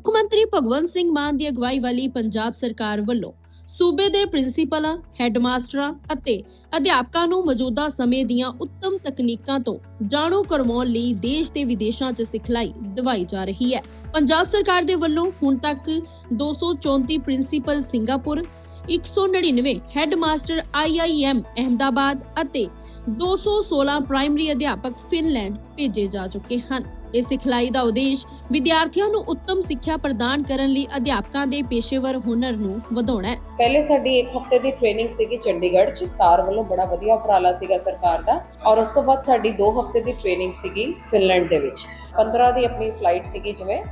ਮੁੱਖ ਮੰਤਰੀ ਭਗਵੰਤ ਸਿੰਘ ਮਾਨ ਦੀ ਅਗਵਾਈ ਵਾਲੀ ਪੰਜਾਬ ਸਰਕਾਰ ਵੱਲੋਂ ਸੂਬੇ ਦੇ ਪ੍ਰਿੰਸੀਪਲਾਂ, ਹੈੱਡਮਾਸਟਰਾਂ ਅਤੇ ਅਧਿਆਪਕਾਂ ਨੂੰ ਮੌਜੂਦਾ ਸਮੇਂ ਦੀਆਂ ਉੱਤਮ ਤਕਨੀਕਾਂ ਤੋਂ ਜਾਣੂ ਕਰਵਾਉਣ ਲਈ ਦੇਸ਼ ਤੇ ਵਿਦੇਸ਼ਾਂ 'ਚ ਸਿਖਲਾਈ ਦਿਵਾਈ ਜਾ ਰਹੀ ਹੈ। ਪੰਜਾਬ ਸਰਕਾਰ ਦੇ ਵੱਲੋਂ ਹੁਣ ਤੱਕ 234 principal Singapore 199 headmaster IIM Ahmedabad ਅਤੇ 216 ਪ੍ਰਾਇਮਰੀ ਅਧਿਆਪਕ ਫਿਨਲੈਂਡ ਭੇਜੇ ਜਾ ਚੁੱਕੇ ਹਨ। ਇਹ ਸਿਖਲਾਈ ਦਾ ਉਦੇਸ਼ ਵਿਦਿਆਰਥੀਆਂ ਨੂੰ ਉੱਤਮ ਸਿੱਖਿਆ ਪ੍ਰਦਾਨ ਕਰਨ ਲਈ ਅਧਿਆਪਕਾਂ ਦੇ ਪੇਸ਼ੇਵਰ ਹੁਨਰ ਨੂੰ ਵਧਾਉਣਾ ਹੈ। ਪਹਿਲੇ ਸਾਡੀ ਇੱਕ ਹਫ਼ਤੇ ਦੀ ਟ੍ਰੇਨਿੰਗ ਸੀਗੀ ਚੰਡੀਗੜ੍ਹ 'ਚ। ਤਾਰ ਵੱਲੋਂ ਬੜਾ ਵਧੀਆ ਉਪਰਾਲਾ ਸੀਗਾ ਸਰਕਾਰ ਦਾ। ਔਰ ਉਸ ਤੋਂ ਬਾਅਦ ਸਾਡੀ 2 ਹਫ਼ਤੇ ਦੀ ਟ੍ਰੇਨਿੰਗ ਸੀਗੀ ਫਿਨਲੈਂਡ ਦੇ ਵਿੱਚ। 15 ਦੀ ਆਪਣੀ ਫਲਾਈਟ ਸੀਗੀ ਜਿਵੇਂ।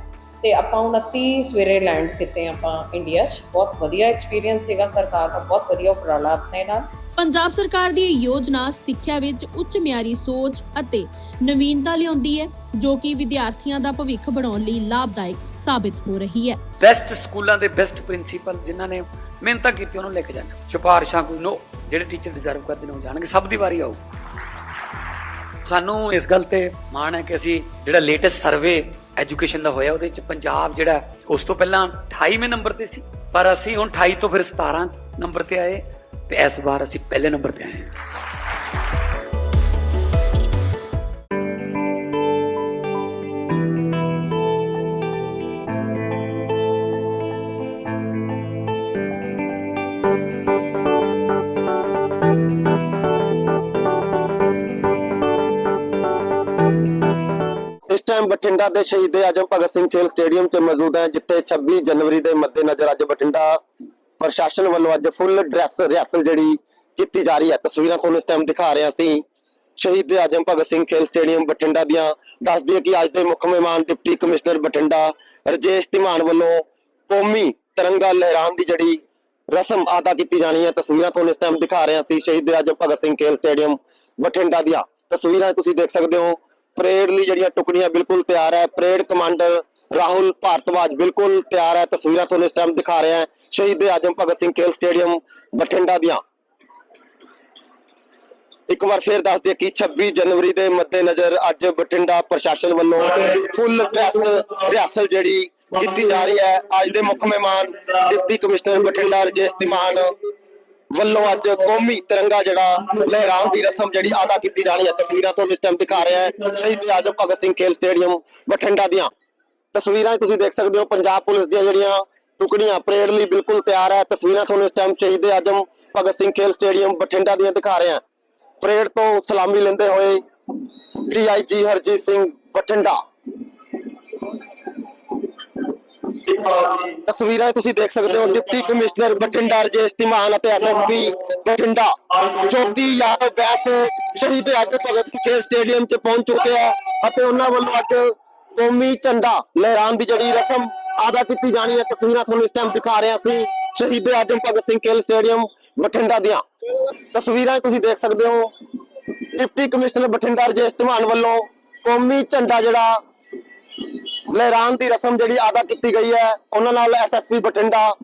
ਤੇ ਆਪਾਂ 29 ਸਵੇਰੇ ਲੈਂਡ ਕੀਤੇ ਆਪਾਂ ਇੰਡੀਆ 'ਚ। ਬਹੁਤ ਵਧੀਆ ਐਕਸਪੀਰੀਅੰਸ ਸੀਗਾ ਸਰਕਾਰ ਦਾ ਬਹੁਤ ਵਧੀਆ ਉਪਰਾਲਾ ਆਪਣੇ ਨਾਲ। ਪੰਜਾਬ ਸਰਕਾਰ ਦੀ ਇਹ ਯੋਜਨਾ ਸਿੱਖਿਆ ਵਿੱਚ ਉੱਚ ਮਿਆਰੀ ਸੋਚ ਅਤੇ ਨਵੀਨਤਾ ਲਿਆਉਂਦੀ ਹੈ ਜੋ ਕਿ ਵਿਦਿਆਰਥੀਆਂ ਦਾ ਭਵਿੱਖ ਬਣਾਉਣ ਲਈ ਲਾਭਦਾਇਕ ਸਾਬਿਤ ਹੋ ਰਹੀ ਹੈ। ਬੈਸਟ ਸਕੂਲਾਂ ਦੇ ਬੈਸਟ ਪ੍ਰਿੰਸੀਪਲ ਜਿਨ੍ਹਾਂ ਨੇ ਮਿਹਨਤਾਂ ਕੀਤੀ ਉਹਨਾਂ ਨੂੰ ਲੈ ਕੇ ਜਾਣਾ। ਸਿਫਾਰਿਸ਼ਾਂ ਕੋਈ ਨੋ ਜਿਹੜੇ ਟੀਚਰ ਡਿਜ਼ਰਵ ਕਰਦੇ ਨੇ ਉਹ ਜਾਣਗੇ ਸਭ ਦੀ ਵਾਰੀ ਆਊ। ਸਾਨੂੰ ਇਸ ਗੱਲ ਤੇ ਮਾਣ ਹੈ ਕਿ ਅਸੀਂ ਜਿਹੜਾ ਲੇਟੈਸਟ ਸਰਵੇ ਐਜੂਕੇਸ਼ਨ ਦਾ ਹੋਇਆ, ਉਹਦੇ ਵਿੱਚ ਪੰਜਾਬ ਜਿਹੜਾ, ਉਸ ਤੋਂ ਪਹਿਲਾਂ 28ਵੇਂ ਨੰਬਰ ਤੇ ਸੀ, ਪਰ ਅਸੀਂ ਹੁਣ 28 ਤੋਂ ਫਿਰ 17 ਨੰਬਰ ਤੇ ਆਏ, ਤੇ ਇਸ ਵਾਰ ਅਸੀਂ ਪਹਿਲੇ ਨੰਬਰ ਤੇ ਆਏ ਹਾਂ। ਟਾਈਮ ਬਠਿੰਡਾ ਦੇ ਸ਼ਹੀਦ ਆਜਮ ਭਗਤ ਸਿੰਘ ਖੇਲ ਸਟੇਡੀਅਮ 'ਚ ਮੌਜੂਦ ਹੈ, ਜਿੱਥੇ 26 ਜਨਵਰੀ ਦੇ ਮੱਦੇਨਜ਼ਰ ਅੱਜ ਬਠਿੰਡਾ ਪ੍ਰਸ਼ਾਸਨ ਵੱਲੋਂ ਅੱਜ ਫੁੱਲ ਡਰੈਸ ਰਿਹਰਸਲ ਜਿਹੜੀ ਕੀਤੀ ਜਾ ਰਹੀ ਹੈ। ਤਸਵੀਰਾਂ ਤੁਹਾਨੂੰ ਇਸ ਟਾਈਮ ਦਿਖਾ ਰਹੇ ਹਾਂ ਅਸੀਂ ਸ਼ਹੀਦ ਆਜਮ ਭਗਤ ਸਿੰਘ ਖੇਲ ਸਟੇਡੀਅਮ ਬਠਿੰਡਾ ਦੀਆਂ ਦੱਸ ਦਈਏ ਕਿ ਅੱਜ ਦੇ ਮੁੱਖ ਮਹਿਮਾਨ ਡਿਪਟੀ ਕਮਿਸ਼ਨਰ ਬਠਿੰਡਾ ਰਜੇਸ਼ ਧੀਮਾਨ ਵੱਲੋਂ ਕੌਮੀ ਤਿਰੰਗਾ ਲਹਿਰਾਉਣ ਦੀ ਜਿਹੜੀ ਰਸਮ ਅਦਾ ਕੀਤੀ ਜਾਣੀ ਹੈ। ਤਸਵੀਰਾਂ ਤੁਹਾਨੂੰ ਇਸ ਟਾਈਮ ਦਿਖਾ ਰਹੇ ਹਾਂ ਅਸੀਂ ਸ਼ਹੀਦ ਆਜਮ ਭਗਤ ਸਿੰਘ ਖੇਲ ਸਟੇਡੀਅਮ ਬਠਿੰਡਾ ਦੀਆਂ ਤਸਵੀਰਾਂ ਤੁਸੀਂ ਦੇਖ ਸਕਦੇ ਹੋ। ਪਰੇਡ ਲਈ ਜਿਹੜੀਆਂ ਟੁਕੜੀਆਂ ਬਿਲਕੁਲ ਤਿਆਰ ਹੈ। ਪਰੇਡ ਕਮਾਂਡਰ ਰਾਹੁਲ ਭਾਰਤਵਾਜ ਬਿਲਕੁਲ ਤਿਆਰ ਹੈ। ਤਸਵੀਰਾਂ ਤੁਹਾਨੂੰ ਇਸ ਟਾਈਮ ਦਿਖਾ ਰਿਹਾ ਹੈ। ਸ਼ਹੀਦ ਆਜਮ ਭਗਤ ਸਿੰਘ ਖੇਲ ਸਟੇਡੀਅਮ ਬਠਿੰਡਾ ਦੀਆਂ। ਇੱਕ ਵਾਰ ਫੇਰ ਦੱਸ ਦਈਏ ਕਿ 26 ਜਨਵਰੀ ਦੇ ਮੱਦੇਨਜ਼ਰ ਅੱਜ ਬਠਿੰਡਾ ਪ੍ਰਸ਼ਾਸਨ ਵੱਲੋਂ ਫੁੱਲ ਡਰੈਸ ਰਿਹਰਸਲ ਜਿਹੜੀ ਕੀਤੀ ਜਾ ਰਹੀ ਹੈ। ਅੱਜ ਦੇ ਮੁੱਖ ਮਹਿਮਾਨ ਡਿਪਟੀ ਕਮਿਸ਼ਨਰ ਬਠਿੰਡਾ ਰਜੇਸ਼ ਧੀਮਾਨ ਵੱਲੋਂ ਅੱਜ ਕੌਮੀ ਤਿਰੰਗਾ ਜਿਹੜਾ ਲਹਿਰਾਉਣ ਦੀ ਰਸਮ ਜਿਹੜੀ ਅਦਾ ਕੀਤੀ ਜਾਣੀ ਹੈ, ਤਸਵੀਰਾਂ ਤੁਹਾਨੂੰ ਇਸ ਟਾਈਮ ਦਿਖਾ ਰਿਹਾ ਹੈ। ਸ਼ਹੀਦ ਆਜਮ ਭਗਤ ਸਿੰਘ ਖੇਲ ਸਟੇਡੀਅਮ ਬਠਿੰਡਾ ਦੀਆਂ। ਤਸਵੀਰਾਂ ਤੁਸੀਂ ਦੇਖ ਸਕਦੇ ਹੋ, ਪੰਜਾਬ ਪੁਲਿਸ ਦੀਆਂ ਜਿਹੜੀਆਂ ਟੁਕੜੀਆਂ, ਪਰੇਡ ਲਈ ਬਿਲਕੁਲ ਤਿਆਰ ਹੈ। ਤਸਵੀਰਾਂ ਤੁਹਾਨੂੰ ਇਸ ਟਾਈਮ ਸ਼ਹੀਦ ਆਜਮ ਭਗਤ ਸਿੰਘ ਖੇਲ ਸਟੇਡੀਅਮ ਬਠਿੰਡਾ ਦੀਆਂ ਦਿਖਾ ਰਹੇ ਹਾਂ। ਪਰੇਡ ਤੋਂ ਸਲਾਮੀ ਲੈਂਦੇ ਹੋਏ ਡੀਆਈਜੀ ਹਰਜੀਤ ਸਿੰਘ ਬਠਿੰਡਾ। ਤਸਵੀਰਾਂ ਤੁਸੀਂ ਦੇਖ ਸਕਦੇ ਹੋ, ਡਿਪਟੀ ਕਮਿਸ਼ਨਰ ਬਠਿੰਡਾ ਰਜੇਸ਼ ਧੀਮਾਨ ਅਤੇ ਐਸਐਸਪੀ ਬਠਿੰਡਾ। ਜੋਤੀ ਯਾਦਵ ਬੈਸ ਸ਼ਹੀਦ ਆਜਮ ਭਗਤ ਸਿੰਘ ਸਟੇਡੀਅਮ 'ਚ ਪਹੁੰਚ ਚੁੱਕੇ ਆ ਅਤੇ ਉਹਨਾਂ ਵੱਲੋਂ ਅੱਜ ਕੌਮੀ ਝੰਡਾ ਲਹਿਰਾਉਣ ਦੀ ਜਿਹੜੀ ਰਸਮ ਅਦਾ ਕੀਤੀ ਜਾਣੀ ਹੈ। ਤਸਵੀਰਾਂ ਤੁਹਾਨੂੰ ਇਸ ਟਾਈਮ ਦਿਖਾ ਰਹੇ ਹਾਂ ਅਸੀਂ ਸ਼ਹੀਦ ਆਜਮ ਭਗਤ ਸਿੰਘ ਖੇਲ ਸਟੇਡੀਅਮ ਬਠਿੰਡਾ ਦੀਆਂ। ਤਸਵੀਰਾਂ ਤੁਸੀਂ ਦੇਖ ਸਕਦੇ ਹੋ, ਡਿਪਟੀ ਕਮਿਸ਼ਨਰ ਬਠਿੰਡਾ ਰਜੇਸ਼ ਧੀਮਾਨ ਵੱਲੋਂ ਕੌਮੀ ਝੰਡਾ ਜਿਹੜਾ ਲਹਿਰਾਨ ਦੀ ਰਸਮ ਜਿਹੜੀ ਅਦਾ ਕੀਤੀ ਗਈ ਹੈ, ਉਹਨਾਂ ਨਾਲ ਐਸਐਸਪੀ ਬਠਿੰਡਾ,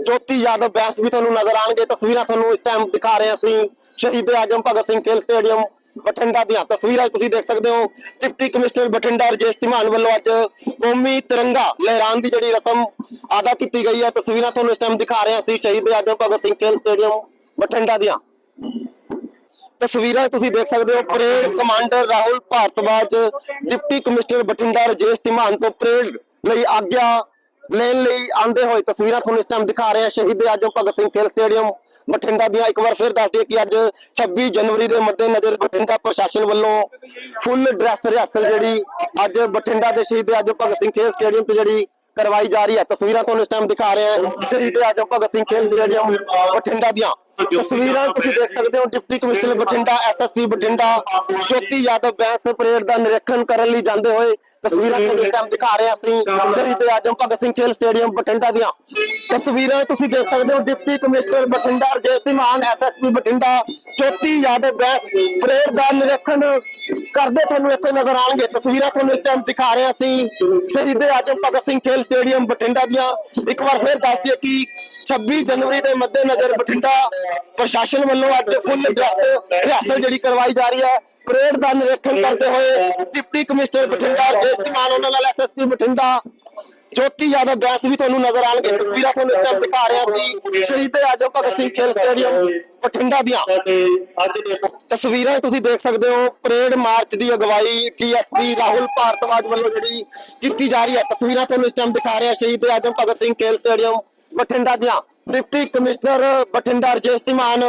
ਜੋਤੀ ਯਾਦਵ ਬੈਂਸ ਵੀ ਤੁਹਾਨੂੰ ਨਜ਼ਰ ਆਣਗੇ ਤਸਵੀਰਾਂ ਤੁਹਾਨੂੰ ਇਸ ਟਾਈਮ ਦਿਖਾ ਰਹੇ ਅਸੀਂ। ਸ਼ਹੀਦ ਆਜਮ ਭਗਤ ਸਿੰਘ ਖੇਲ ਸਟੇਡੀਅਮ ਬਠਿੰਡਾ ਦੀਆਂ ਤਸਵੀਰਾਂ ਤੁਸੀਂ ਦੇਖ ਸਕਦੇ ਹੋ। ਡਿਪਟੀ ਕਮਿਸ਼ਨਰ ਬਠਿੰਡਾ ਰਜੇਸ਼ ਧੀਮਾਨ ਵੱਲੋਂ ਅੱਜ ਕੌਮੀ ਤਿਰੰਗਾ ਲਹਿਰਾਨ ਦੀ ਜਿਹੜੀ ਰਸਮ ਅਦਾ ਕੀਤੀ ਗਈ ਹੈ। ਤਸਵੀਰਾਂ ਤੁਹਾਨੂੰ ਇਸ ਟਾਈਮ ਦਿਖਾ ਰਹੇ ਹਾਂ ਅਸੀਂ। ਸ਼ਹੀਦ ਆਜਮ ਭਗਤ ਸਿੰਘ ਖੇਲ ਸਟੇਡੀਅਮ ਬਠਿੰਡਾ ਦੀਆਂ। ਤਸਵੀਰਾਂ ਤੁਸੀਂ ਦੇਖ ਸਕਦੇ ਹੋ, parade commander Rahul Bhardwaj, deputy commissioner Bathinda Rajesh Dhiman ਤੋਂ ਪਰੇਡ ਲਈ ਆਗਿਆ ਲੈਣ ਲਈ ਆਂਦੇ ਹੋਏ ਤਸਵੀਰਾਂ ਤੁਹਾਨੂੰ ਇਸ ਟਾਈਮ ਦਿਖਾ ਰਹੇ ਹਾਂ। ਸ਼ਹੀਦ ਆਜਮ ਭਗਤ ਸਿੰਘ ਖੇਲ ਸਟੇਡੀਅਮ ਬਠਿੰਡਾ ਦੀਆਂ। ਇੱਕ ਵਾਰ ਫਿਰ ਦੱਸ ਦਈਏ ਕਿ ਅੱਜ 26 ਜਨਵਰੀ ਦੇ ਮੱਦੇਨਜ਼ਰ ਬਠਿੰਡਾ ਪ੍ਰਸ਼ਾਸਨ ਵੱਲੋਂ ਫੁੱਲ ਡਰੈਸ ਰਿਹਰਸਲ ਜਿਹੜੀ ਅੱਜ ਬਠਿੰਡਾ ਦੇ ਸ਼ਹੀਦ ਆਜਮ ਭਗਤ ਸਿੰਘ ਖੇਲ ਸਟੇਡੀਅਮ ਤੇ ਜਿਹੜੀ ਕਰਵਾਈ ਜਾ ਰਹੀ ਹੈ। ਤਸਵੀਰਾਂ ਤੁਹਾਨੂੰ ਇਸ ਟਾਈਮ ਦਿਖਾ ਰਹੇ ਹਾਂ। ਸ਼ਹੀਦ ਆਜਮ ਭਗਤ ਸਿੰਘ ਖੇਲ ਸਟੇਡੀਅਮ ਬਠਿੰਡਾ ਦੀਆਂ। ਤਸਵੀਰਾਂ ਤੁਸੀਂ ਦੇਖ ਸਕਦੇ ਹੋ deputy commissioner Bathinda SSP Bathinda Jyoti Yadav Bains parade ਦਾ ਨਿਰੀਖਣ ਕਰਨ ਲਈ ਜਾਂਦੇ ਹੋਏ ਤਸਵੀਰਾਂ ਤੁਹਾਨੂੰ ਇਸ ਟਾਈਮ ਦਿਖਾ ਰਹੇ ਹਾਂ ਅਸੀਂ। ਸ਼ਹੀਦ ਆਜਮ ਭਗਤ ਸਿੰਘ ਖੇਲ ਸਟੇਡੀਅਮ ਬਠਿੰਡਾ ਦੀਆਂ। ਤਸਵੀਰਾਂ ਤੁਸੀਂ ਦੇਖ ਸਕਦੇ ਹੋ deputy commissioner Bathinda Rajesh Dhiman SSP Bathinda Jyoti Yadav Bains parade ਦਾ ਨਿਰੀਖਣ ਕਰਦੇ ਤੁਹਾਨੂੰ ਇੱਥੇ ਨਜ਼ਰ ਆਣਗੇ ਤਸਵੀਰਾਂ ਤੁਹਾਨੂੰ ਇਸ ਟਾਈਮ ਦਿਖਾ ਰਹੇ ਹਾਂ ਅਸੀਂ। ਸ਼ਹੀਦ ਆਜਮ ਭਗਤ ਸਿੰਘ ਖੇਲ ਸਟੇਡੀਅਮ ਬਠਿੰਡਾ ਦੀਆਂ। ਇੱਕ ਵਾਰ ਫਿਰ ਦੱਸ ਦਈਏ ਕਿ 26 ਜਨਵਰੀ ਦੇ ਮੱਦੇਨਜ਼ਰ ਬਠਿੰਡਾ ਪ੍ਰਸ਼ਾਸਨ ਵੱਲੋਂ ਅੱਜ ਫੁੱਲ ਡਰੈਸ ਰਿਹਰਸਲ ਜਿਹੜੀ ਕਰਵਾਈ ਜਾ ਰਹੀ ਹੈ। ਪਰੇਡ ਦਾ ਨਿਰੀਖਣ ਕਰਦੇ ਹੋਏ ਡਿਪਟੀ ਕਮਿਸ਼ਨਰ ਬਠਿੰਡਾ ਰਜੇਸ਼ ਉਹਨਾਂ ਨਾਲ ਐਸਐਸਪੀ ਬਠਿੰਡਾ ਜੋਤੀ ਯਾਦਵ ਬੈਂਸ ਵੀ ਤੁਹਾਨੂੰ ਨਜ਼ਰ ਆਣਗੇ ਤਸਵੀਰਾਂ ਤੁਹਾਨੂੰ ਇਸ ਟਾਈਮ ਦਿਖਾ ਰਿਹਾ ਸੀ ਸ਼ਹੀਦ ਆਜਮ ਭਗਤ ਸਿੰਘ ਖੇਲ ਸਟੇਡੀਅਮ ਬਠਿੰਡਾ ਦੀਆਂ। ਤਸਵੀਰਾਂ ਤੁਸੀਂ ਦੇਖ ਸਕਦੇ ਹੋ। ਪਰੇਡ ਮਾਰਚ ਦੀ ਅਗਵਾਈ ਟੀਐਸਪੀ ਰਾਹੁਲ ਭਾਰਤਵਾਜ ਵੱਲੋਂ ਜਿਹੜੀ ਕੀਤੀ ਜਾ ਰਹੀ ਹੈ। ਤਸਵੀਰਾਂ ਤੁਹਾਨੂੰ ਇਸ ਟਾਈਮ ਦਿਖਾ ਰਿਹਾ ਸ਼ਹੀਦ ਆਜਮ ਭਗਤ ਸਿੰਘ ਖੇਲ ਸਟੇਡੀਅਮ ਬਠਿੰਡਾ ਦੀਆਂ। Deputy commissioner Bathinda Rajesh Dhiman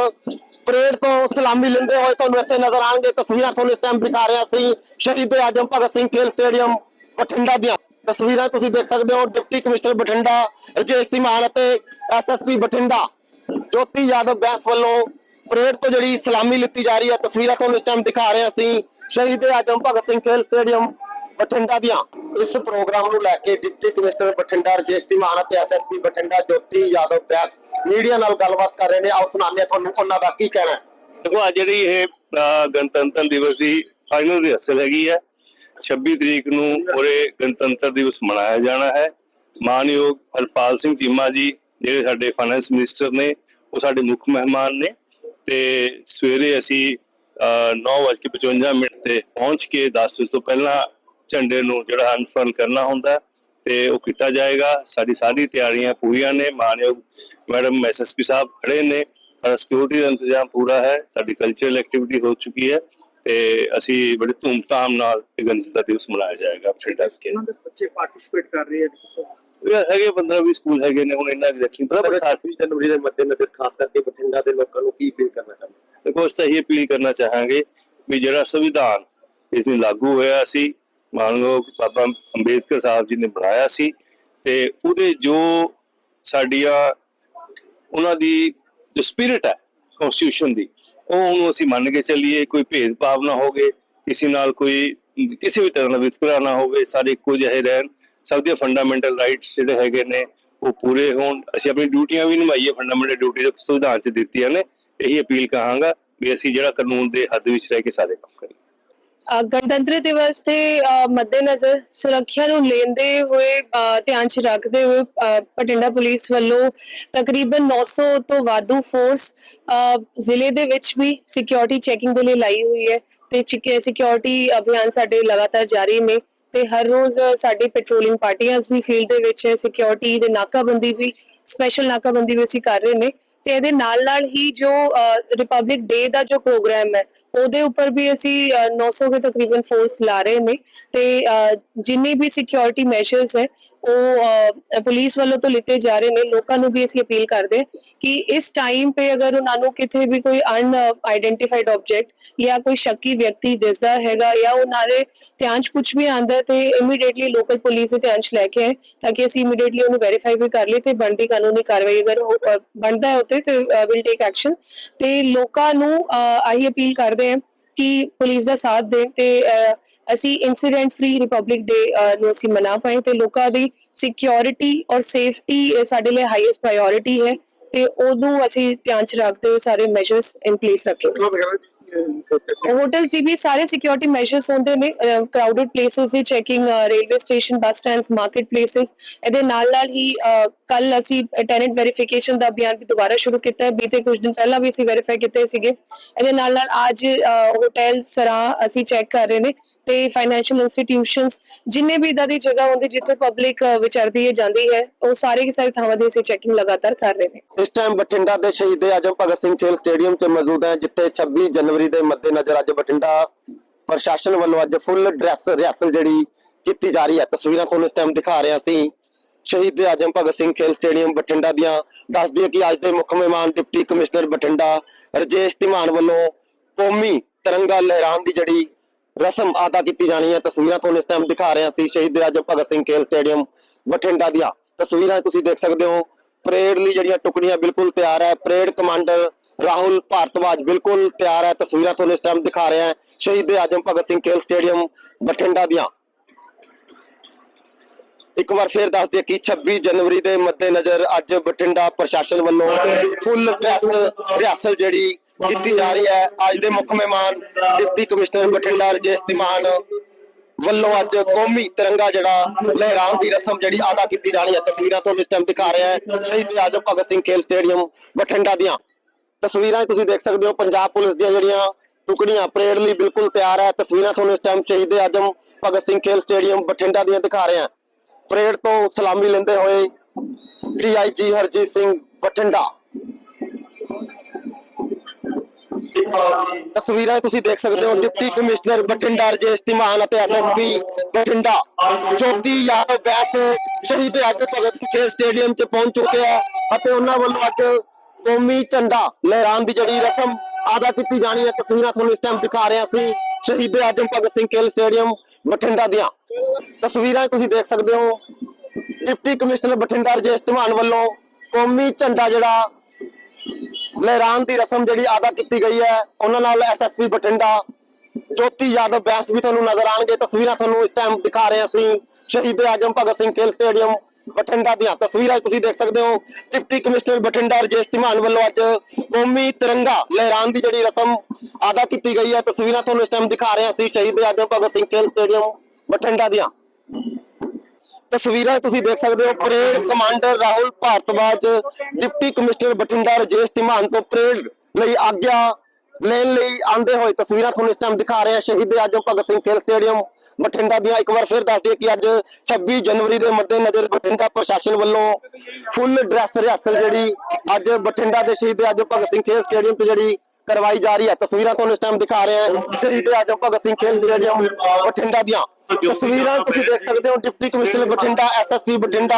parade ਤੋਂ ਸਲਾਮੀ ਲੈਂਦੇ ਹੋਏ ਤੁਹਾਨੂੰ ਇੱਥੇ ਨਜ਼ਰ ਆਣਗੇ ਤਸਵੀਰਾਂ ਤੁਹਾਨੂੰ ਇਸ ਟਾਈਮ ਦਿਖਾ ਰਿਹਾ ਸੀ ਸ਼ਹੀਦ ਆਜਮ ਭਗਤ ਸਿੰਘ ਖੇਲ ਸਟੇਡੀਅਮ ਬਠਿੰਡਾ ਦੀਆਂ। ਤਸਵੀਰਾਂ ਤੁਸੀਂ ਦੇਖ ਸਕਦੇ ਹੋ, ਡਿਪਟੀ ਕਮਿਸ਼ਨਰ ਬਠਿੰਡਾ, ਰਜੇਸ਼ ਧੀਮਾਨ ਅਤੇ ਐਸਐਸਪੀ ਬਠਿੰਡਾ। ਜੋਤੀ ਯਾਦਵ ਬੈਂਸ ਵੱਲੋਂ ਪਰੇਡ ਤੋਂ ਜਿਹੜੀ ਸਲਾਮੀ ਲਿੱਤੀ ਜਾ ਰਹੀ ਹੈ, ਤਸਵੀਰਾਂ ਤੁਹਾਨੂੰ ਇਸ ਟਾਈਮ ਦਿਖਾ ਰਹੇ ਅਸੀਂ ਸ਼ਹੀਦ ਆਜਮ ਭਗਤ ਸਿੰਘ ਖੇਲ ਸਟੇਡੀਅਮ ਬਠਿੰਡਾ ਦੀਆਂ। ਇਸ ਪ੍ਰੋਗਰਾਮ ਨੂੰ ਲੈ ਕੇ ਡਿਪਟੀ ਕਮਿਸ਼ਨਰ ਬਠਿੰਡਾ ਰਜੇਸ਼ ਧੀਮਾਨ ਅਤੇ ਐਸਐਸਪੀ ਬਠਿੰਡਾ, ਜੋਤੀ ਯਾਦਵ ਬੈਂਸ ਮੀਡੀਆ ਨਾਲ ਗੱਲਬਾਤ ਕਰ ਰਹੇ ਨੇ। ਆਓ ਸੁਣਾਉਂਦੇ ਤੁਹਾਨੂੰ ਉਹਨਾਂ ਦਾ ਕੀ ਕਹਿਣਾ ਦੇਖੋ, ਅੱਜ ਜਿਹੜੀ ਇਹ ਗਣਤੰਤਰ ਦਿਵਸ ਦੀ ਫਾਈਨਲ ਰਿਹਰਸਲ ਹੈਗੀ ਹੈ। 26 ਤਰੀਕ ਨੂੰ ਪੂਰੇ ਗਣਤੰਤਰ ਦਿਵਸ ਮਨਾਇਆ ਜਾਣਾ ਹੈ। ਮਾਨਯੋਗ ਹਰਪਾਲ ਸਿੰਘ ਚੀਮਾ ਜੀ, ਜਿਹੜੇ ਸਾਡੇ ਫਾਈਨੈਂਸ ਮਿਨਿਸਟਰ ਨੇ, ਉਹ ਸਾਡੇ ਮੁੱਖ ਮਹਿਮਾਨ ਨੇ ਤੇ ਸਵੇਰੇ ਅਸੀਂ 9:55 ਮਿੰਟ ਤੇ ਪਹੁੰਚ ਕੇ 10 ਵਜੇ ਤੋਂ ਪਹਿਲਾਂ ਝੰਡੇ ਨੂੰ ਜਿਹੜਾ ਅਨਫਰਨ ਕਰਨਾ ਹੁੰਦਾ ਤੇ ਉਹ ਕੀਤਾ ਜਾਏਗਾ। ਸਾਡੀ ਸਾਰੀ ਤਿਆਰੀਆਂ ਪੂਰੀਆਂ ਨੇ। ਮਾਨਯੋਗ ਮੈਡਮ ਐਸਐਸਪੀ ਸਾਹਿਬ ਖੜੇ ਨੇ। ਸਾਡਾ ਸਿਕਿਉਰਿਟੀ ਦਾ ਇੰਤਜ਼ਾਮ ਪੂਰਾ ਹੈ। ਸਾਡੀ ਕਲਚਰਲ ਐਕਟੀਵਿਟੀ ਹੋ ਚੁੱਕੀ ਹੈ ਤੇ ਅਸੀਂ ਬੜੇ ਧੂਮਧਾਮ ਨਾਲ ਇਹ ਗਣਤੰਤਰ ਦਿਵਸ ਮਨਾਇਆ ਜਾਏਗਾ। ਫਰੀਡਾ ਕੇ ਉਹਨਾਂ ਦੇ ਬੱਚੇ ਪਾਰਟਿਸਿਪੇਟ ਕਰ ਰਹੇ ਇਹ ਹੈਗੇ 15 20 ਸਕੂਲ ਹੈਗੇ ਨੇ। ਹੁਣ ਇੰਨਾ ਐਗਜ਼ੈਕਟਲੀ ਪਤਾ ਪਰ ਸਾਥੀ ਜਨਵਰੀ ਦੇ ਮੱਦੇਨਜ਼ਰ ਖਾਸ ਕਰਕੇ ਬਠਿੰਡਾ ਦੇ ਲੋਕਾਂ ਨੂੰ ਕੀ ਅਪੀਲ ਕਰਨਾ ਚਾਹੁੰਦੇ ਦੇਖੋ ਅਸੀਂ ਇਹ ਅਪੀਲ ਕਰਨਾ ਚਾਹਾਂਗੇ ਵੀ ਜਿਹੜਾ ਸੰਵਿਧਾਨ ਇਸ ਦਿਨ ਲਾਗੂ ਹੋਇਆ ਸੀ ਮਾਨਯੋਗ ਬਾਬਾ ਅੰਬੇਦਕਰ ਸਾਹਿਬ ਜੀ ਨੇ ਬਣਾਇਆ ਸੀ ਤੇ ਉਹਦੇ ਜੋ ਸਾਡੀਆਂ ਉਹਨਾਂ ਦੀ ਜੋ ਸਪਿਰਿਟ ਹੈ ਕਨਸਟੀਟਿਊਸ਼ਨ ਦੀ, ਉਹ ਉਹਨੂੰ ਅਸੀਂ ਮੰਨ ਕੇ ਚੱਲੀਏ ਕੋਈ ਭੇਦਭਾਵ ਨਾ ਹੋਵੇ, ਕਿਸੇ ਨਾਲ ਕੋਈ ਕਿਸੇ ਵੀ ਤਰ੍ਹਾਂ ਦਾ ਵਿਤਕਰਾ ਨਾ ਹੋਵੇ, ਸਾਰੇ ਇੱਕੋ ਜਿਹੇ ਰਹਿਣ, ਸਭ ਦੇ ਫੰਡਾਮੈਂਟਲ ਰਾਈਟਸ ਜਿਹੜੇ ਹੈਗੇ ਨੇ ਉਹ ਪੂਰੇ ਹੋਣ। ਅਸੀਂ ਆਪਣੀ ਡਿਊਟੀਆਂ ਵੀ ਨਿਭਾਈਏ ਫੰਡਾਮੈਂਟਲ ਡਿਊਟੀ ਜੋ ਸੰਵਿਧਾਨ 'ਚ ਦਿੱਤੀਆਂ ਨੇ, ਇਹੀ ਅਪੀਲ ਕਹਾਂਗਾ ਵੀ ਅਸੀਂ ਜਿਹੜਾ ਕਾਨੂੰਨ ਦੇ ਹੱਦ ਵਿੱਚ ਰਹਿ ਕੇ ਸਾਰੇ ਕੰਮ ਕਰੀਏ। ਗਣਤੰਤਰ ਦਿਵਸ ਦੇ ਮੱਦੇਨਜ਼ਰ ਸੁਰੱਖਿਆ ਨੂੰ ਲੈਂਦੇ ਹੋਏ ਧਿਆਨ ਚ ਰੱਖਦੇ ਹੋਏ ਅ, ਬਠਿੰਡਾ ਪੁਲਿਸ ਵੱਲੋਂ ਤਕਰੀਬਨ 900 ਤੋਂ ਵਾਧੂ ਫੋਰਸ ਅ, ਜ਼ਿਲ੍ਹੇ ਦੇ ਵਿੱਚ ਵੀ ਸਿਕਿਉਰਿਟੀ ਚੈਕਿੰਗ ਦੇ ਲਈ ਲਾਈ ਹੋਈ ਹੈ ਤੇ ਸਿਕਿਉਰਿਟੀ ਅਭਿਆਨ ਸਾਡੇ ਲਗਾਤਾਰ ਜਾਰੀ ਨੇ। ਤੇ ਹਰ ਰੋਜ਼ ਸਾਡੀ ਪੈਟਰੋਲਿੰਗ ਪਾਰਟੀਆਂ ਵੀ ਫੀਲਡ ਦੇ ਵਿੱਚ ਸਿਕਿਉਰਿਟੀ ਦੇ ਨਾਕਾਬੰਦੀ ਵੀ ਸਪੈਸ਼ਲ ਨਾਕਾਬੰਦੀ ਵੀ ਅਸੀਂ ਕਰ ਰਹੇ ਨੇ ਤੇ ਇਹਦੇ ਨਾਲ ਨਾਲ ਹੀ ਜੋ ਰਿਪਬਲਿਕ ਡੇ ਦਾ ਜੋ ਪ੍ਰੋਗਰਾਮ ਹੈ ਉਹਦੇ ਉੱਪਰ ਵੀ ਅਸੀਂ ਅ, 900 ਦੇ ਤਕਰੀਬਨ ਫੋਰਸ ਲਾ ਰਹੇ ਨੇ ਤੇ ਅ, ਜਿੰਨੇ ਵੀ ਸਿਕਿਉਰਿਟੀ ਮੈਸ਼ਰਸ ਹੈ ਉਹ ਪੁਲਿਸ ਵੱਲੋਂ ਤੋਂ ਲਿੱਤੇ ਜਾ ਰਹੇ ਨੇ। ਲੋਕਾਂ ਨੂੰ ਵੀ ਅਸੀਂ ਅਪੀਲ ਕਰਦੇ ਕਿ ਇਸ ਟਾਈਮ ਤੇ ਅਗਰ ਉਹਨਾਂ ਨੂੰ ਕਿਤੇ ਵੀ ਕੋਈ ਅਨ ਆਇਡੈਂਟੀਫਾਈਡ ਆਬਜੈਕਟ ਜਾਂ ਕੋਈ ਸ਼ੱਕੀ ਵਿਅਕਤੀ ਦਿਸਦਾ ਹੈਗਾ ਜਾਂ ਉਹਨਾਂ ਦੇ ਧਿਆਨ 'ਚ ਕੁਝ ਵੀ ਆਂਦਾ ਤੇ ਇਮੀਡੀਏਟਲੀ ਲੋਕਲ ਪੁਲਿਸ ਦੇ ਧਿਆਨ 'ਚ ਲੈ ਕੇ ਆਏ ਤਾਂ ਕਿ ਅਸੀਂ ਇਮੀਡੀਏਟਲੀ ਉਹਨੂੰ ਵੈਰੀਫਾਈ ਵੀ ਕਰ ਲਈਏ ਤੇ ਬਣਦੀ ਕਾਨੂੰਨੀ ਕਾਰਵਾਈ ਅਗਰ ਬਣਦਾ ਹੈ ਉੱਤੇ ਤੇ ਵਿਲ ਟੇਕ ਐਕਸ਼ਨ ਤੇ ਲੋਕਾਂ ਨੂੰ ਅ, ਆਹੀ ਅਪੀਲ ਕਰਦੇ ਹਾਂ ਕਿ ਪੁਲਿਸ ਦਾ ਸਾਥ ਦੇਣ ਤੇ ਅਸੀਂ ਇਨਸੀਡੈਂਟ ਫ੍ਰੀ ਰਿਪਬਲਿਕ ਡੇ ਨੂੰ ਅਸੀਂ ਮਨਾ ਪਾਏ ਤੇ ਲੋਕਾਂ ਦੀ ਸਿਕਿਉਰਿਟੀ ਔਰ ਸੇਫਟੀ ਸਾਡੇ ਲਈ ਹਾਈਐਸਟ ਪ੍ਰਾਇੋਰਿਟੀ ਹੈ ਤੇ ਉਹਨੂੰ ਅਸੀਂ ਧਿਆਨ ਚ ਰੱਖਦੇ ਹੋਏ ਸਾਰੇ ਮੈਜਰਸ ਇਨ ਪਲੇਸ ਰੱਖੇ ਹੋਟਲਸ ਦੀ ਵੀ ਸਾਰੇ ਸਿਕਿਉਰਿਟੀ ਮੈਜਰਸ ਹੁੰਦੇ ਨੇ ਕਰਾਊਡਡ ਪਲੇਸਸ ਦੀ checking railway station bus stands market places ਇਹਦੇ ਨਾਲ ਨਾਲ ਹੀ ਕੱਲ ਅਸੀਂ ਟੈਨੈਂਟ ਵੈਰੀਫਿਕੇਸ਼ਨ ਦਾ ਅਭਿਆਨ ਵੀ ਦੁਬਾਰਾ ਸ਼ੁਰੂ ਕੀਤਾ ਹੈ। ਬੀਤੇ ਕੁਝ ਦਿਨ ਪਹਿਲਾਂ ਵੀ ਅਸੀਂ ਵੈਰੀਫਾਈ ਕੀਤੇ ਸੀਗੇ। ਇਹਦੇ ਨਾਲ ਨਾਲ ਅੱਜ ਹੋਟਲ ਸਰਾਂ ਅਸੀਂ ਚੈੱਕ ਕਰ ਰਹੇ ਨੇ ਤੇ ਫਾਈਨੈਂਸ਼ੀਅਲ ਇੰਸਟੀਟਿਊਸ਼ਨਸ ਜਿੰਨੇ ਵੀ ਇਦਾਂ ਦੀ ਜਗ੍ਹਾ ਹੁੰਦੀ ਜਿੱਥੇ ਪਬਲਿਕ ਵਿਚਰਦੀ ਹੈ ਜਾਂਦੀ ਹੈ, ਉਹ ਸਾਰੇ ਕੀ ਸਾਰੇ ਥਾਵਾਂ ਦੀ ਅਸੀਂ ਚੈਕਿੰਗ ਲਗਾਤਾਰ ਕਰ ਰਹੇ ਨੇ। ਇਸ ਟਾਈਮ ਬਠਿੰਡਾ ਦੇ ਸ਼ਹੀਦ ਆਜਮ ਭਗਤ ਸਿੰਘ ਖੇਲ ਸਟੇਡੀਅਮ 'ਚ ਮੌਜੂਦ ਹੈ, ਜਿੱਥੇ 26 ਜਨਵਰੀ ਦੇ ਮੱਦੇਨਜ਼ਰ ਅੱਜ ਬਠਿੰਡਾ ਪ੍ਰਸ਼ਾਸਨ ਵੱਲੋਂ ਅੱਜ ਫੁੱਲ ਡਰੈਸ ਰਿਹਰਸਲ ਜਿਹੜੀ ਕੀਤੀ ਜਾ ਰਹੀ ਹੈ। ਤਸਵੀਰਾਂ ਤੁਹਾਨੂੰ ਇਸ ਟਾਈਮ ਦਿਖਾ ਰਹੇ ਹਾਂ ਅਸੀਂ ਸ਼ਹੀਦ ਆਜਮ ਭਗਤ ਸਿੰਘ ਖੇਲ ਸਟੇਡੀਅਮ ਬਠਿੰਡਾ ਦੀਆਂ ਦੱਸਦੀ ਹੈ ਕਿ ਅੱਜ ਦੇ ਮੁੱਖ ਮਹਿਮਾਨ ਡਿਪਟੀ ਕਮਿਸ਼ਨਰ ਬਠਿੰਡਾ ਰਜੇਸ਼ ਧੀਮਾਨ ਵੱਲੋਂ ਕੌਮੀ ਤਿਰੰਗਾ ਲਹਿਰਾਉਣ ਦੀ ਜਿਹੜੀ ਰਸਮ ਅਦਾ ਕੀਤੀ ਜਾਣੀ ਹੈ। ਤਸਵੀਰਾਂ ਤੁਹਾਨੂੰ ਇਸ ਟਾਈਮ ਦਿਖਾ ਰਹੇ ਹਾਂ ਅਸੀਂ ਸ਼ਹੀਦ ਆਜਮ ਭਗਤ ਸਿੰਘ ਖੇਲ ਸਟੇਡੀਅਮ ਬਠਿੰਡਾ ਦੀਆਂ। ਤਸਵੀਰਾਂ ਤੁਸੀਂ ਦੇਖ ਸਕਦੇ ਹੋ। ਪਰੇਡ ਲਈ ਜਿਹੜੀਆਂ ਟੁਕੜੀਆਂ ਬਿਲਕੁਲ ਤਿਆਰ ਹੈ। ਪਰੇਡ ਕਮਾਂਡਰ ਰਾਹੁਲ ਭਾਰਤਵਾਜ ਬਿਲਕੁਲ ਤਿਆਰ ਹੈ। ਤਸਵੀਰਾਂ ਤੁਹਾਨੂੰ ਇਸ ਟਾਈਮ ਦਿਖਾ ਰਿਹਾ ਹੈ। ਸ਼ਹੀਦ ਆਜਮ ਭਗਤ ਸਿੰਘ ਖੇਲ ਸਟੇਡੀਅਮ ਬਠਿੰਡਾ ਦੀਆਂ। ਇੱਕ ਵਾਰ ਫੇਰ ਦੱਸ ਦਈਏ ਕਿ 26 ਜਨਵਰੀ ਦੇ ਮੱਦੇਨਜ਼ਰ ਅੱਜ ਬਠਿੰਡਾ ਪ੍ਰਸ਼ਾਸਨ ਵੱਲੋਂ ਫੁੱਲ ਡਰੈਸ ਰਿਹਰਸਲ ਜਿਹੜੀ ਕੀਤੀ ਜਾ ਰਹੀ ਹੈ। ਅੱਜ ਦੇ ਮੁੱਖ ਮਹਿਮਾਨ ਡਿਪਟੀ ਕਮਿਸ਼ਨਰ ਬਠਿੰਡਾ ਰਜੇਸ਼ ਧੀਮਾਨ ਵੱਲੋਂ ਅੱਜ ਕੌਮੀ ਤਿਰੰਗਾ ਜਿਹੜਾ ਲਹਿਰਾਉਣ ਦੀ ਰਸਮ ਜਿਹੜੀ ਅਦਾ ਕੀਤੀ ਜਾਣੀ ਹੈ। ਤਸਵੀਰਾਂ ਤੁਹਾਨੂੰ ਇਸ ਟਾਈਮ ਦਿਖਾ ਰਿਹਾ ਹੈ। ਸ਼ਹੀਦ ਆਜਮ ਭਗਤ ਸਿੰਘ ਖੇਲ ਸਟੇਡੀਅਮ ਬਠਿੰਡਾ ਦੀਆਂ। ਤਸਵੀਰਾਂ ਤੁਸੀਂ ਦੇਖ ਸਕਦੇ ਹੋ, ਪੰਜਾਬ ਪੁਲਿਸ ਦੀਆਂ ਜਿਹੜੀਆਂ ਟੁਕੜੀਆਂ, ਪਰੇਡ ਲਈ ਬਿਲਕੁਲ ਤਿਆਰ ਹੈ। ਤਸਵੀਰਾਂ ਤੁਹਾਨੂੰ ਇਸ ਟਾਈਮ ਸ਼ਹੀਦ ਆਜਮ ਭਗਤ ਸਿੰਘ ਖੇਲ ਸਟੇਡੀਅਮ ਬਠਿੰਡਾ ਦੀਆਂ ਦਿਖਾ ਰਹੇ ਹਾਂ। ਪਰੇਡ ਤੋਂ ਸਲਾਮੀ ਲੈਂਦੇ ਹੋਏ ਡੀਆਈਜੀ ਹਰਜੀਤ ਸਿੰਘ ਬਠਿੰਡਾ। ਤਸਵੀਰਾਂ ਤੁਸੀਂ ਦੇਖ ਸਕਦੇ ਹੋ, ਡਿਪਟੀ ਕਮਿਸ਼ਨਰ ਬਠਿੰਡਾ, ਰਜੇਸ਼ ਧੀਮਾਨ ਅਤੇ ਐਸਐਸਪੀ ਬਠਿੰਡਾ। ਜੋਤੀ ਯਾਦਵ ਬੈਸ ਸ਼ਹੀਦ ਆਜਮ ਭਗਤ ਸਿੰਘ ਸਟੇਡੀਅਮ 'ਚ ਪਹੁੰਚ ਚੁੱਕੇ ਆ ਅਤੇ ਉਹਨਾਂ ਵੱਲੋਂ ਅੱਜ ਕੌਮੀ ਝੰਡਾ ਲਹਿਰਾਉਣ ਦੀ ਜਿਹੜੀ ਰਸਮ ਅਦਾ ਕੀਤੀ ਜਾਣੀ ਹੈ। ਤਸਵੀਰਾਂ ਤੁਹਾਨੂੰ ਇਸ ਟਾਈਮ ਦਿਖਾ ਰਹੇ ਹਾਂ ਅਸੀਂ ਸ਼ਹੀਦ ਆਜਮ ਭਗਤ ਸਿੰਘ ਖੇਲ ਸਟੇਡੀਅਮ ਬਠਿੰਡਾ ਦੀਆਂ। ਤਸਵੀਰਾਂ ਤੁਸੀਂ ਦੇਖ ਸਕਦੇ ਹੋ। ਡਿਪਟੀ ਕਮਿਸ਼ਨਰ ਬਠਿੰਡਾ ਰਜੇਸ਼ ਧਮਾਨ ਵੱਲੋਂ ਕੌਮੀ ਝੰਡਾ ਜਿਹੜਾ ਲਹਿਰਾਨ ਦੀ ਰਸਮ ਜਿਹੜੀ ਅਦਾ ਕੀਤੀ ਗਈ ਹੈ, ਉਹਨਾਂ ਨਾਲ ਐਸਐਸਪੀ ਬਠਿੰਡਾ, ਜੋਤੀ ਯਾਦਵ ਬੈਂਸ ਵੀ ਤੁਹਾਨੂੰ ਨਜ਼ਰ ਆਣਗੇ ਤਸਵੀਰਾਂ ਤੁਹਾਨੂੰ ਇਸ ਟਾਈਮ ਦਿਖਾ ਰਹੇ ਅਸੀਂ। ਸ਼ਹੀਦ ਆਜਮ ਭਗਤ ਸਿੰਘ ਖੇਲ ਸਟੇਡੀਅਮ ਬਠਿੰਡਾ ਦੀਆਂ ਤਸਵੀਰਾਂ ਤੁਸੀਂ ਦੇਖ ਸਕਦੇ ਹੋ। ਡਿਪਟੀ ਕਮਿਸ਼ਨਰ ਬਠਿੰਡਾ ਰਜੇਸ਼ ਧੀਮਾਨ ਵੱਲੋਂ ਅੱਜ ਕੌਮੀ ਤਿਰੰਗਾ ਲਹਿਰਾਨ ਦੀ ਜਿਹੜੀ ਰਸਮ ਆਦਾ ਕੀਤੀ ਗਈ ਹੈ। ਤਸਵੀਰਾਂ ਤੁਹਾਨੂੰ ਇਸ ਟਾਈਮ ਦਿਖਾ ਰਹੇ ਹਾਂ ਅਸੀਂ ਸ਼ਹੀਦ ਆਜਮ ਭਗਤ ਸਿੰਘ ਖੇਲ ਸਟੇਡੀਅਮ ਬਠਿੰਡਾ ਦੀਆਂ। ਤਸਵੀਰਾਂ ਤੁਸੀਂ ਦੇਖ ਸਕਦੇ ਹੋ। Parade commander Rahul Bhardwaj, deputy commissioner Bathinda Rajesh Dhiman ਤੋਂ ਪਰੇਡ ਲਈ ਆਗਿਆ ਲੈਣ ਲਈ ਆਉਂਦੇ ਹੋਏ ਤਸਵੀਰਾਂ ਤੁਹਾਨੂੰ ਇਸ ਟਾਈਮ ਦਿਖਾ ਰਹੇ ਹਾਂ। ਸ਼ਹੀਦ ਆਜਮ ਭਗਤ ਸਿੰਘ ਖੇਲ ਸਟੇਡੀਅਮ ਬਠਿੰਡਾ ਦੀਆਂ ਇੱਕ ਵਾਰ ਫਿਰ ਦੱਸ ਦਈਏ ਕਿ ਅੱਜ 26 ਜਨਵਰੀ ਦੇ ਮੱਦੇਨਜ਼ਰ ਬਠਿੰਡਾ ਪ੍ਰਸ਼ਾਸਨ ਵੱਲੋਂ ਫੁੱਲ ਡਰੈਸ ਰਿਹਰਸਲ ਜਿਹੜੀ ਅੱਜ ਬਠਿੰਡਾ ਦੇ ਸ਼ਹੀਦ ਆਜਮ ਭਗਤ ਸਿੰਘ ਖੇਲ ਸਟੇਡੀਅਮ ਤੇ ਜਿਹੜੀ ਕਰਵਾਈ ਜਾ ਰਹੀ ਹੈ। ਤਸਵੀਰਾਂ ਤੁਹਾਨੂੰ ਇਸ ਟਾਈਮ ਦਿਖਾ ਰਹੇ ਹਾਂ। ਸ਼ਹੀਦ ਆਜਮ ਭਗਤ ਸਿੰਘ ਖੇਲ ਸਟੇਡੀਅਮ ਬਠਿੰਡਾ ਦੀਆਂ ਤਸਵੀਰਾਂ ਤੁਸੀਂ ਦੇਖ ਸਕਦੇ ਹੋ deputy commissioner Bathinda SSP Bathinda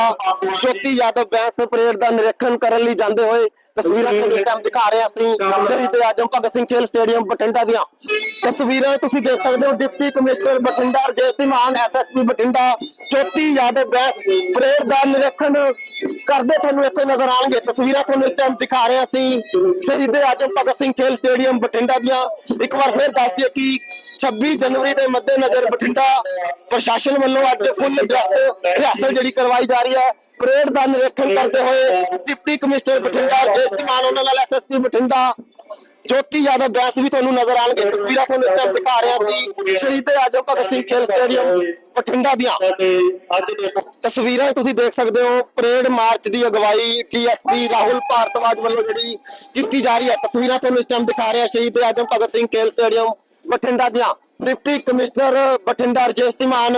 Jyoti Yadav Bains parade ਦਾ ਨਿਰੀਖਣ ਕਰਨ ਲਈ ਜਾਂਦੇ ਹੋਏ ਤਸਵੀਰਾਂ ਤੁਹਾਨੂੰ ਟਾਈਮ ਦਿਖਾ ਰਹੇ ਅਸੀਂ ਸ਼ਹੀਦ ਆਜਮ ਭਗਤ ਸਿੰਘ ਖੇਲ ਸਟੇਡੀਅਮ ਬਠਿੰਡਾ ਦੀਆਂ। ਤਸਵੀਰਾਂ ਤੁਸੀਂ ਦੇਖ ਸਕਦੇ ਹੋ deputy commissioner Bathinda Rajesh Dhiman SSP Bathinda Jyoti Yadav Bains parade ਦਾ ਨਿਰੀਖਣ ਕਰਦੇ ਤੁਹਾਨੂੰ ਇੱਥੇ ਨਜ਼ਰ ਆਣਗੇ ਤਸਵੀਰਾਂ ਤੁਹਾਨੂੰ ਇਸ ਟਾਈਮ ਦਿਖਾ ਰਹੇ ਅਸੀਂ। ਸ਼ਹੀਦ ਆਜਮ ਭਗਤ ਸਿੰਘ ਖੇਲ ਸਟੇਡੀਅਮ ਬਠਿੰਡਾ ਦੀਆਂ। ਇੱਕ ਵਾਰ ਫਿਰ ਦੱਸ ਦਈਏ ਕਿ 26 ਜਨਵਰੀ ਦੇ ਮੱਦੇਨਜ਼ਰ ਬਠਿੰਡਾ ਪ੍ਰਸ਼ਾਸਨ ਵੱਲੋਂ ਅੱਜ ਫੁੱਲ ਡਰੈਸ ਰਿਹਰਸਲ ਜਿਹੜੀ ਕਰਵਾਈ ਜਾ ਰਹੀ ਹੈ, ਪਰੇਡ ਦਾ ਨਿਰੀਖਣ ਕਰਦੇ ਹੋਏ ਡਿਪਟੀ ਕਮਿਸ਼ਨਰ ਬਠਿੰਡਾ, ਰਜੇਸ਼ ਧੀਮਾਨ ਉਹਨਾਂ ਨਾਲ ਐਸਐਸਪੀ ਬਠਿੰਡਾ, ਜੋਤੀ ਯਾਦਵ ਬੈਂਸ ਵੀ ਤੁਹਾਨੂੰ ਨਜ਼ਰ ਆਣਗੇ ਤਸਵੀਰਾਂ ਤੁਹਾਨੂੰ ਇਸ ਟਾਈਮ ਦਿਖਾ ਰਹੇ ਸੀ ਸ਼ਹੀਦ ਆਜਮ ਭਗਤ ਸਿੰਘ ਖੇਲ ਸਟੇਡੀਅਮ ਬਠਿੰਡਾ ਦੀਆਂ। ਤਸਵੀਰਾਂ ਤੁਸੀਂ ਦੇਖ ਸਕਦੇ ਹੋ, ਪਰੇਡ ਮਾਰਚ ਦੀ ਅਗਵਾਈ ਟੀਐਸਪੀ ਰਾਹੁਲ ਭਾਰਤਵਾਜ ਵੱਲੋਂ ਜਿਹੜੀ ਕੀਤੀ ਜਾ ਰਹੀ ਹੈ, ਤਸਵੀਰਾਂ ਤੁਹਾਨੂੰ ਇਸ ਟਾਈਮ ਦਿਖਾ ਰਹੇ ਸ਼ਹੀਦ ਆਜਮ ਭਗਤ ਸਿੰਘ ਖੇਲ ਸਟੇਡੀਅਮ ਬਠਿੰਡਾ ਦੀਆਂ। Deputy commissioner Bathinda Rajesh Dhiman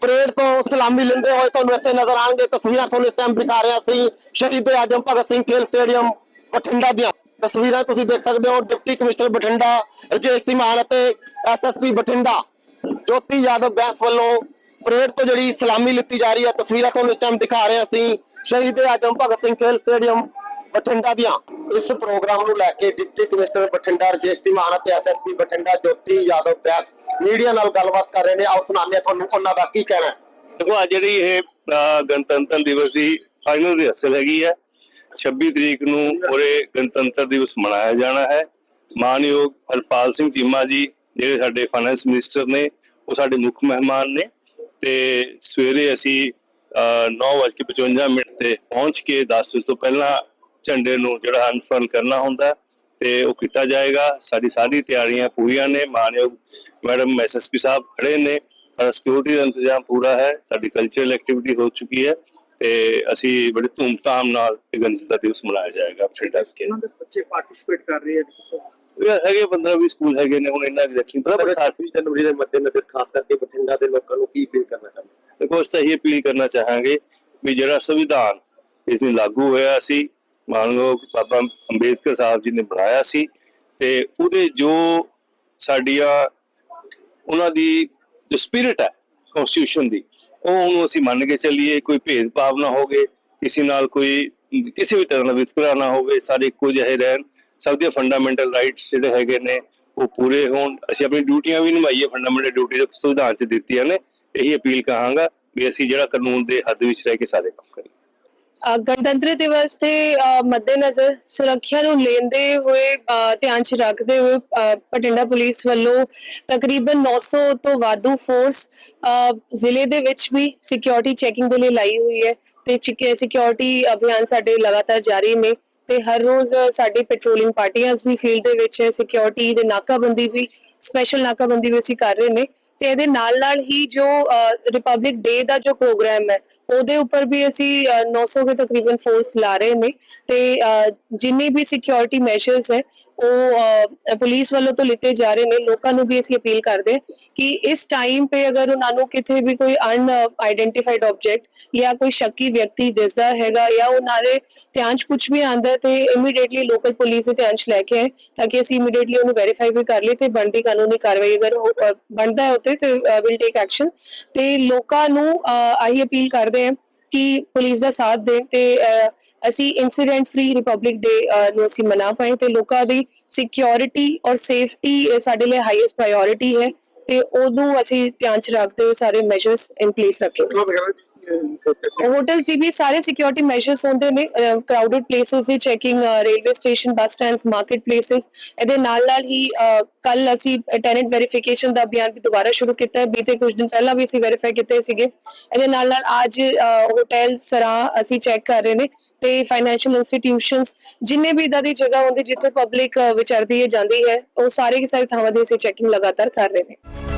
parade ਤੋਂ ਸਲਾਮੀ ਲੈਂਦੇ ਹੋਏ ਤੁਹਾਨੂੰ ਇੱਥੇ ਨਜ਼ਰ ਆਣਗੇ ਤਸਵੀਰਾਂ ਤੁਹਾਨੂੰ ਇਸ ਟਾਈਮ ਦਿਖਾ ਰਹੇ ਹਾਂ ਸ਼ਹੀਦ ਆਜਮ ਭਗਤ ਸਿੰਘ ਖੇਲ ਸਟੇਡੀਅਮ ਬਠਿੰਡਾ ਦੀਆਂ। ਤਸਵੀਰਾਂ ਤੁਸੀਂ ਦੇਖ ਸਕਦੇ ਹੋ, ਡਿਪਟੀ ਕਮਿਸ਼ਨਰ ਬਠਿੰਡਾ ਰਜੇਸ਼ ਧੀਮਾਨ ਅਤੇ ਐਸਐਸਪੀ ਬਠਿੰਡਾ। ਜੋਤੀ ਯਾਦਵ ਬੈਂਸ ਵੱਲੋਂ ਪਰੇਡ ਤੋਂ ਜਿਹੜੀ ਸਲਾਮੀ ਲਿੱਤੀ ਜਾ ਰਹੀ ਹੈ, ਤਸਵੀਰਾਂ ਤੁਹਾਨੂੰ ਇਸ ਟਾਈਮ ਦਿਖਾ ਰਹੇ ਹਾਂ ਅਸੀਂ ਸ਼ਹੀਦ ਆਜਮ ਭਗਤ ਸਿੰਘ ਖੇਲ ਸਟੇਡੀਅਮ ਬਠਿੰਡਾ ਦੀਆਂ। ਇਸ ਪ੍ਰੋਗਰਾਮ ਨੂੰ ਲੈ ਕੇ ਡਿਪਟੀ ਕਮਿਸ਼ਨਰ ਬਠਿੰਡਾ ਰਜੇਸ਼ ਧੀਮਾਨ ਅਤੇ ਐਸਐਸਪੀ ਬਠਿੰਡਾ, ਜੋਤੀ ਯਾਦਵ ਬੈਂਸ ਮੀਡੀਆ ਨਾਲ ਗੱਲਬਾਤ ਕਰ ਰਹੇ ਨੇ। ਆਓ ਸੁਣਾਉਂਦੇ ਤੁਹਾਨੂੰ ਉਹਨਾਂ ਦਾ ਕੀ ਕਹਿਣਾ ਦੇਖੋ, ਅੱਜ ਜਿਹੜੀ ਇਹ ਗਣਤੰਤਰ ਦਿਵਸ ਦੀ ਫਾਈਨਲ ਰਿਹਰਸਲ ਹੈਗੀ ਹੈ। 26 ਤਰੀਕ ਨੂੰ ਪੂਰੇ ਗਣਤੰਤਰ ਦਿਵਸ ਮਨਾਇਆ ਜਾਣਾ ਹੈ। ਮਾਨਯੋਗ ਹਰਪਾਲ ਸਿੰਘ ਚੀਮਾ ਜੀ, ਜਿਹੜੇ ਸਾਡੇ ਫਾਈਨੈਂਸ ਮਿਨਿਸਟਰ ਨੇ, ਉਹ ਸਾਡੇ ਮੁੱਖ ਮਹਿਮਾਨ ਨੇ ਤੇ ਸਵੇਰੇ ਅਸੀਂ 9:55 ਮਿੰਟ ਤੇ ਪਹੁੰਚ ਕੇ 10 ਵਜੇ ਤੋਂ ਪਹਿਲਾਂ ਝੰਡੇ ਨੂੰ ਜਿਹੜਾ ਅਨਫਰਨ ਕਰਨਾ ਹੁੰਦਾ ਤੇ ਉਹ ਕੀਤਾ ਜਾਏਗਾ। ਸਾਡੀ ਸਾਰੀ ਤਿਆਰੀਆਂ ਪੂਰੀਆਂ ਨੇ। ਮਾਨਯੋਗ ਮੈਡਮ ਐਸਐਸਪੀ ਸਾਹਿਬ ਖੜੇ ਨੇ। ਸਾਡਾ ਸਿਕਿਉਰਿਟੀ ਦਾ ਇੰਤਜ਼ਾਮ ਪੂਰਾ ਹੈ। ਸਾਡੀ ਕਲਚਰਲ ਐਕਟੀਵਿਟੀ ਹੋ ਚੁੱਕੀ ਹੈ ਤੇ ਅਸੀਂ ਬੜੇ ਧੂਮਧਾਮ ਨਾਲ ਇਹ ਗਣਤੰਤਰ ਦਿਵਸ ਮਨਾਇਆ ਜਾਏਗਾ। ਬਠਿੰਡਾ ਕੇ ਉਹਨਾਂ ਦੇ ਬੱਚੇ ਪਾਰਟਿਸਿਪੇਟ ਕਰ ਰਹੇ ਆ ਇਹ ਹੈਗੇ 15 20 ਸਕੂਲ ਹੈਗੇ ਨੇ ਹੁਣ ਇੰਨਾ ਐਗਜ਼ੈਕਟਲੀ ਪਤਾ ਪਰ ਸਾਥ 26 ਜਨਵਰੀ ਦੇ ਮੱਦੇਨਜ਼ਰ ਖਾਸ ਕਰਕੇ ਬਠਿੰਡਾ ਦੇ ਲੋਕਾਂ ਨੂੰ ਕੀ ਅਪੀਲ ਕਰਨਾ ਚਾਹੁੰਦੇ ਦੇਖੋ ਅਸੀਂ ਇਹ ਅਪੀਲ ਕਰਨਾ ਚਾਹਾਂਗੇ ਵੀ ਜਿਹੜਾ ਸੰਵਿਧਾਨ ਇਸ ਦਿਨ ਲਾਗੂ ਹੋਇਆ ਸੀ ਮਾਨਯੋਗ ਬਾਬਾ ਅੰਬੇਦਕਰ ਸਾਹਿਬ ਜੀ ਨੇ ਬਣਾਇਆ ਸੀ ਤੇ ਉਹਦੇ ਜੋ ਸਾਡੀਆਂ ਉਹਨਾਂ ਦੀ ਜੋ ਸਪਿਰਿਟ ਹੈ ਕਨਸਟੀਟਿਊਸ਼ਨ ਦੀ, ਉਹ ਉਹਨੂੰ ਅਸੀਂ ਮੰਨ ਕੇ ਚੱਲੀਏ ਕੋਈ ਭੇਦਭਾਵ ਨਾ ਹੋਵੇ, ਕਿਸੇ ਨਾਲ ਕੋਈ ਕਿਸੇ ਵੀ ਤਰ੍ਹਾਂ ਦਾ ਵਿਤਕਰਾ ਨਾ ਹੋਵੇ, ਸਾਰੇ ਇੱਕੋ ਜਿਹੇ ਰਹਿਣ, ਸਭ ਦੇ ਫੰਡਾਮੈਂਟਲ ਰਾਈਟਸ ਜਿਹੜੇ ਹੈਗੇ ਨੇ, ਉਹ ਪੂਰੇ ਹੋਣ। ਅਸੀਂ ਆਪਣੀ ਡਿਊਟੀਆਂ ਵੀ ਨਿਭਾਈਏ ਫੰਡਾਮੈਂਟਲ ਡਿਊਟੀ ਜੋ ਸੰਵਿਧਾਨ 'ਚ ਦਿੱਤੀਆਂ ਨੇ, ਇਹੀ ਅਪੀਲ ਕਹਾਂਗਾ ਵੀ ਅਸੀਂ ਜਿਹੜਾ ਕਾਨੂੰਨ ਦੇ ਹੱਦ ਵਿੱਚ ਰਹਿ ਕੇ ਸਾਰੇ ਕੰਮ ਕਰੀਏ। ਗਣਤੰਤਰ ਦਿਵਸ ਦੇ ਮੱਦੇਨਜ਼ਰ ਸੁਰੱਖਿਆ ਨੂੰ ਲੈਂਦੇ ਹੋਏ ਧਿਆਨ 'ਚ ਰੱਖਦੇ ਹੋਏ ਅ, ਬਠਿੰਡਾ ਪੁਲਿਸ ਵੱਲੋਂ ਤਕਰੀਬਨ 900 ਤੋਂ ਵਾਧੂ ਫੋਰਸ ਅ, ਜ਼ਿਲ੍ਹੇ ਦੇ ਵਿੱਚ ਵੀ ਸਿਕਿਉਰਿਟੀ ਚੈਕਿੰਗ ਦੇ ਲਈ ਲਾਈ ਹੋਈ ਹੈ ਤੇ ਸਿਕਿਉਰਿਟੀ ਅਭਿਆਨ ਸਾਡੇ ਲਗਾਤਾਰ ਜਾਰੀ ਨੇ। ਤੇ ਹਰ ਰੋਜ਼ ਸਾਡੀ ਪੈਟਰੋਲਿੰਗ ਪਾਰਟੀਆਂ ਵੀ ਫੀਲਡ ਦੇ ਵਿੱਚ ਸਿਕਿਉਰਿਟੀ ਦੇ ਨਾਕਾਬੰਦੀ ਵੀ ਸਪੈਸ਼ਲ ਨਾਕਾਬੰਦੀ ਵੀ ਅਸੀਂ ਕਰ ਰਹੇ ਨੇ ਤੇ ਇਹਦੇ ਨਾਲ ਨਾਲ ਹੀ ਜੋ ਰਿਪਬਲਿਕ ਡੇ ਦਾ ਜੋ ਪ੍ਰੋਗਰਾਮ ਹੈ ਉਹਦੇ ਉੱਪਰ ਵੀ ਅਸੀਂ ਅ, 900 ਦੇ ਤਕਰੀਬਨ ਫੋਰਸ ਲਾ ਰਹੇ ਨੇ ਤੇ ਅ, ਜਿੰਨੇ ਵੀ ਸਿਕਿਉਰਿਟੀ ਮੈਸ਼ਰਸ ਹੈ ਉਹ ਪੁਲਿਸ ਵੱਲੋਂ ਤੋਂ ਲਿੱਤੇ ਜਾ ਰਹੇ ਨੇ। ਲੋਕਾਂ ਨੂੰ ਵੀ ਅਸੀਂ ਅਪੀਲ ਕਰਦੇ ਕਿ ਇਸ ਟਾਈਮ ਤੇ ਅਗਰ ਉਹਨਾਂ ਨੂੰ ਕਿਤੇ ਵੀ ਕੋਈ ਅਨ ਆਇਡੈਂਟੀਫਾਈਡ ਆਬਜੈਕਟ ਜਾਂ ਕੋਈ ਸ਼ੱਕੀ ਵਿਅਕਤੀ ਦਿਸਦਾ ਹੈਗਾ ਜਾਂ ਉਹਨਾਂ ਦੇ ਧਿਆਨ 'ਚ ਕੁਝ ਵੀ ਆਂਦਾ ਤੇ ਇਮੀਡੀਏਟਲੀ ਲੋਕਲ ਪੁਲਿਸ ਦੇ ਧਿਆਨ 'ਚ ਲੈ ਕੇ ਆਏ ਤਾਂ ਕਿ ਅਸੀਂ ਇਮੀਡੀਏਟਲੀ ਉਹਨੂੰ ਵੈਰੀਫਾਈ ਵੀ ਕਰ ਲਈਏ ਤੇ ਬਣਦੀ ਕਾਨੂੰਨੀ ਕਾਰਵਾਈ ਅਗਰ ਬਣਦਾ ਹੈ ਉੱਤੇ ਤੇ ਵਿਲ ਟੇਕ ਐਕਸ਼ਨ ਤੇ ਲੋਕਾਂ ਨੂੰ ਅਹ, ਆਹੀ ਅਪੀਲ ਕਰਦੇ ਹਾਂ ਕਿ ਪੁਲਿਸ ਦਾ ਸਾਥ ਦੇ ਤੇ ਅਸੀਂ ਇਨਸੀਡੈਂਟ ਫ੍ਰੀ ਰਿਪਬਲਿਕ ਡੇ ਨੂੰ ਅਸੀਂ ਮਨਾ ਪਾਏ ਤੇ ਲੋਕਾਂ ਦੀ ਸਿਕਿਉਰਿਟੀ ਔਰ ਸੇਫਟੀ ਸਾਡੇ ਲਈ ਹਾਈਐਸਟ ਪ੍ਰਾਇੋਰਟੀ ਹੈ ਤੇ ਉਹਨੂੰ ਅਸੀਂ ਧਿਆਨ ਚ ਰੱਖਦੇ ਹੋਏ ਸਾਰੇ ਮੈਜਰਸ ਇਨ ਪਲੇਸ ਰੱਖੇ ਹੋਟਲਸ ਦੀ ਵੀ ਸਾਰੇ ਸਿਕਿਉਰਿਟੀ ਮੈਜਰਸ ਹੁੰਦੇ ਨੇ ਕਰਾਊਡਡ ਪਲੇਸਸ ਦੀ checking railway station bus stands market places ਇਹਦੇ ਨਾਲ ਨਾਲ ਹੀ ਕੱਲ ਅਸੀਂ ਟੈਨੈਂਟ ਵੈਰੀਫਿਕੇਸ਼ਨ ਦਾ ਅਭਿਆਨ ਵੀ ਦੁਬਾਰਾ ਸ਼ੁਰੂ ਕੀਤਾ ਹੈ। ਬੀਤੇ ਕੁਝ ਦਿਨ ਪਹਿਲਾਂ ਵੀ ਅਸੀਂ ਵੈਰੀਫਾਈ ਕੀਤੇ ਸੀਗੇ। ਇਹਦੇ ਨਾਲ ਨਾਲ ਅੱਜ ਹੋਟਲ ਸਰਾਂ ਅਸੀਂ ਚੈੱਕ ਕਰ ਰਹੇ ਨੇ ਤੇ ਫਾਈਨੈਂਸ਼ੀਅਲ ਇੰਸਟੀਟਿਊਸ਼ਨਸ ਜਿੰਨੇ ਵੀ ਇਦਾਂ ਦੀ ਜਗ੍ਹਾ ਹੁੰਦੀ ਜਿੱਥੇ ਪਬਲਿਕ ਵਿਚਰਦੀ ਹੈ, ਜਾਂਦੀ ਹੈ, ਉਹ ਸਾਰੇ ਕੀ ਸਾਰੇ ਥਾਵਾਂ ਦੀ ਅਸੀਂ ਚੈਕਿੰਗ ਲਗਾਤਾਰ ਕਰ ਰਹੇ ਨੇ।